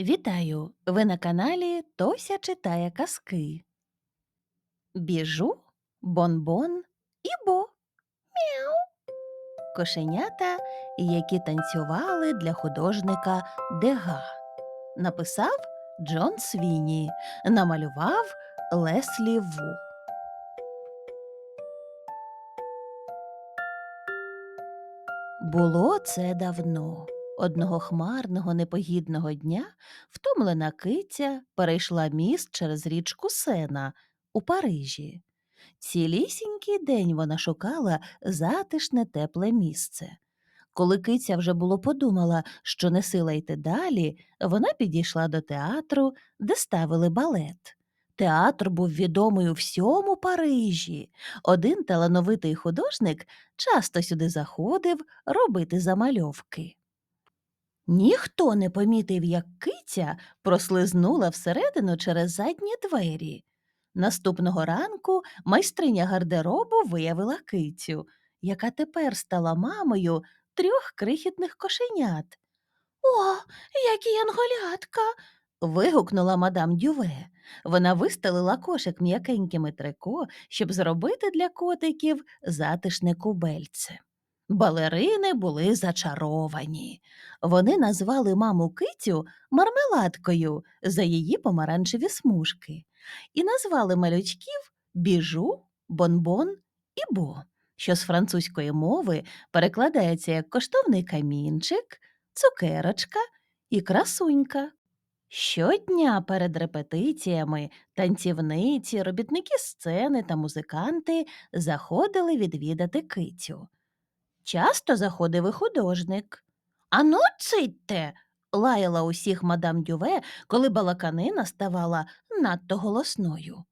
Вітаю! Ви на каналі Тося читає казки. Біжу, бонбон і бо. Мяу. Кошенята, які танцювали для художника Дега. Написав Джон Свіні, намалював Леслі Ву. Було це давно. Одного хмарного непогідного дня втомлена киця перейшла міст через річку Сена у Парижі. Цілісінький день вона шукала затишне тепле місце. Коли киця вже було подумала, що не сила йти далі, вона підійшла до театру, де ставили балет. Театр був відомий у всьому Парижі. Один талановитий художник часто сюди заходив робити замальовки. Ніхто не помітив, як киця прослизнула всередину через задні двері. Наступного ранку майстриня гардеробу виявила кицю, яка тепер стала мамою трьох крихітних кошенят. О, які янголятка. вигукнула мадам Дюве. Вона вистелила кошик м'якенькими трико, щоб зробити для котиків затишне кубельце. Балерини були зачаровані. Вони назвали маму кицю мармеладкою за її помаранчеві смужки і назвали малючків біжу, бонбон і бо, що з французької мови перекладається як коштовний камінчик, цукерочка і красунька. Щодня перед репетиціями танцівниці, робітники сцени та музиканти заходили відвідати кицю. Часто заходив і художник. Ану, цитьте, лаяла усіх мадам Дюве, коли балаканина ставала надто голосною.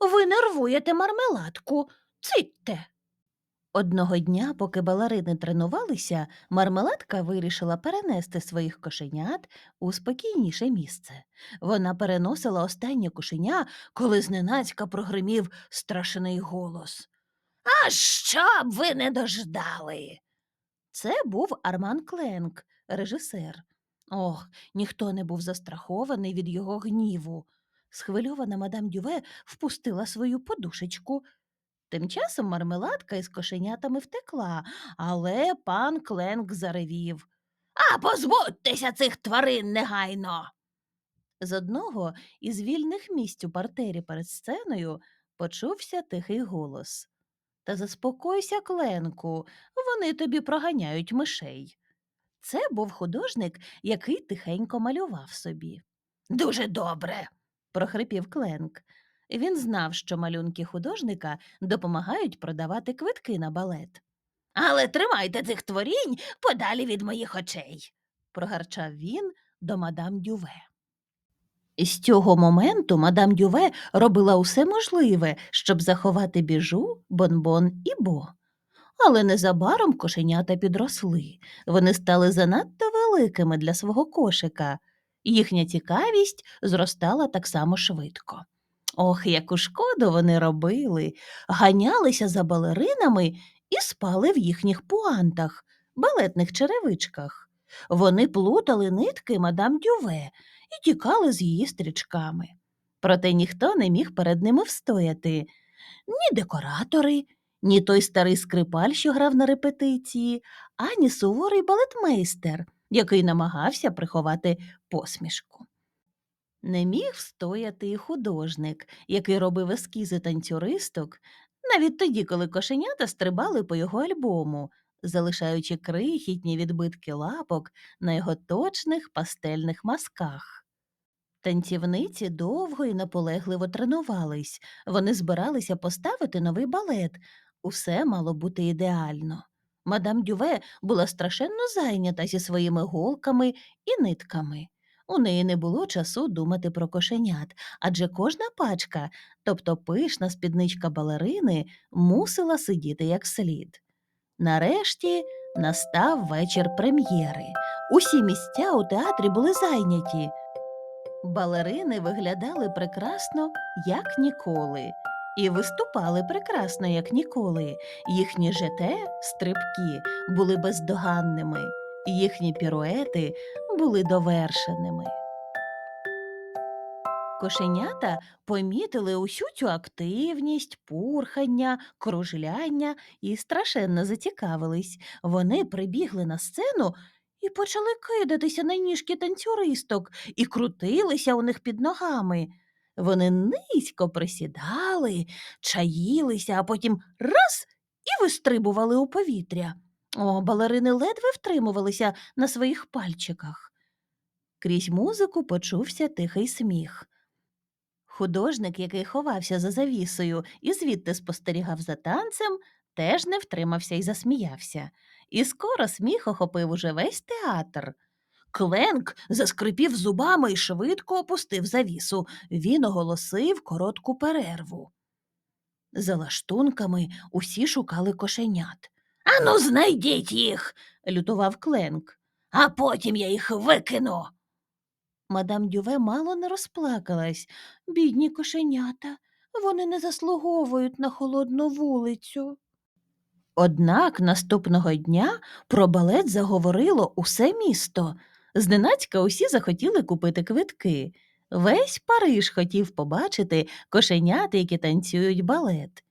Ви нервуєте мармеладку, цитьте. Одного дня, поки балерини тренувалися, мармеладка вирішила перенести своїх кошенят у спокійніше місце. Вона переносила останнє кошеня, коли зненацька прогримів страшний голос. А щоб ви не дождали. Це був Арман Кленк, режисер. Ох, ніхто не був застрахований від його гніву. Схвильована мадам Дюве впустила свою подушечку. Тим часом мармеладка із кошенятами втекла, але пан Кленк заревів. А позбудьтеся цих тварин негайно. З одного із вільних місць у партері перед сценою почувся тихий голос. Та заспокойся, Кленку, вони тобі проганяють мишей. Це був художник, який тихенько малював собі. Дуже добре, прохрипів Кленк. Він знав, що малюнки художника допомагають продавати квитки на балет. Але тримайте цих творінь подалі від моїх очей, прогарчав він до мадам Дюве. З цього моменту мадам Дюве робила усе можливе, щоб заховати біжу, бонбон і бо. Але незабаром кошенята підросли. Вони стали занадто великими для свого кошика. Їхня цікавість зростала так само швидко. Ох, яку шкоду вони робили, ганялися за балеринами і спали в їхніх пуантах, балетних черевичках. Вони плутали нитки мадам Дюве і тікали з її стрічками. Проте ніхто не міг перед ними встояти ні декоратори, ні той старий скрипаль, що грав на репетиції, ані суворий балетмейстер, який намагався приховати посмішку. Не міг встояти і художник, який робив ескізи танцюристок, навіть тоді, коли кошенята стрибали по його альбому, залишаючи крихітні відбитки лапок на його точних пастельних масках. Танцівниці довго і наполегливо тренувались, вони збиралися поставити новий балет. Усе мало бути ідеально. Мадам Дюве була страшенно зайнята зі своїми голками і нитками. У неї не було часу думати про кошенят, адже кожна пачка, тобто пишна спідничка балерини, мусила сидіти як слід. Нарешті настав вечір прем'єри. Усі місця у театрі були зайняті. Балерини виглядали прекрасно, як ніколи, і виступали прекрасно, як ніколи. Їхні жете, стрибки, були бездоганними, їхні піруети були довершеними. Кошенята помітили усю цю активність, пурхання, кружляння і страшенно зацікавились. Вони прибігли на сцену і почали кидатися на ніжки танцюристок і крутилися у них під ногами. Вони низько присідали, чаїлися, а потім раз і вистрибували у повітря. О, балерини ледве втримувалися на своїх пальчиках. Крізь музику почувся тихий сміх. Художник, який ховався за завісою і звідти спостерігав за танцем, теж не втримався і засміявся. І скоро сміх охопив уже весь театр. Кленк заскрипів зубами і швидко опустив завісу. Він оголосив коротку перерву. За лаштунками усі шукали кошенят. Ану, знайдіть їх, лютував Кленк, а потім я їх викину. Мадам Дюве мало не розплакалась. Бідні кошенята, вони не заслуговують на холодну вулицю. Однак наступного дня про балет заговорило усе місто. Зненацька усі захотіли купити квитки. Весь Париж хотів побачити кошенят, які танцюють балет.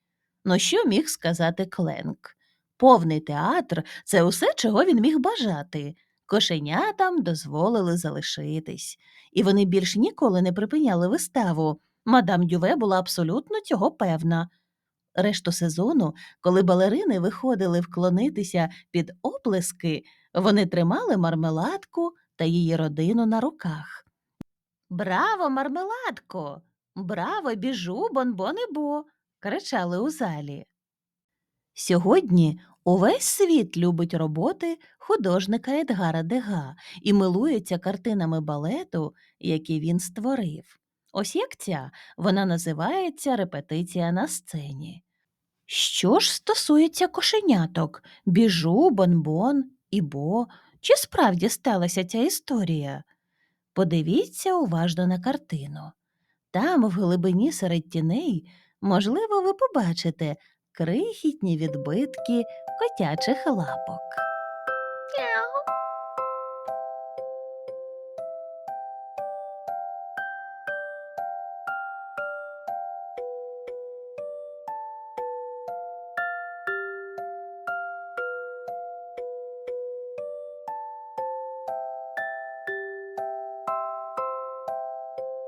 Ну що міг сказати Кленк? Повний театр це усе, чого він міг бажати. Кошенятам дозволили залишитись, і вони більш ніколи не припиняли виставу. Мадам Дюве була абсолютно цього певна. Решту сезону, коли балерини виходили вклонитися під оплески, вони тримали мармеладку та її родину на руках. Браво, мармеладко! Браво, біжу, бонбони-бо! кричали у залі. Сьогодні увесь світ любить роботи художника Едгара Дега і милується картинами балету, які він створив. Ось як ця вона називається репетиція на сцені. Що ж стосується кошеняток, біжу, бонбон бо, чи справді сталася ця історія? Подивіться уважно на картину. Там, в глибині серед тіней, можливо, ви побачите крихітні відбитки котячих лапок.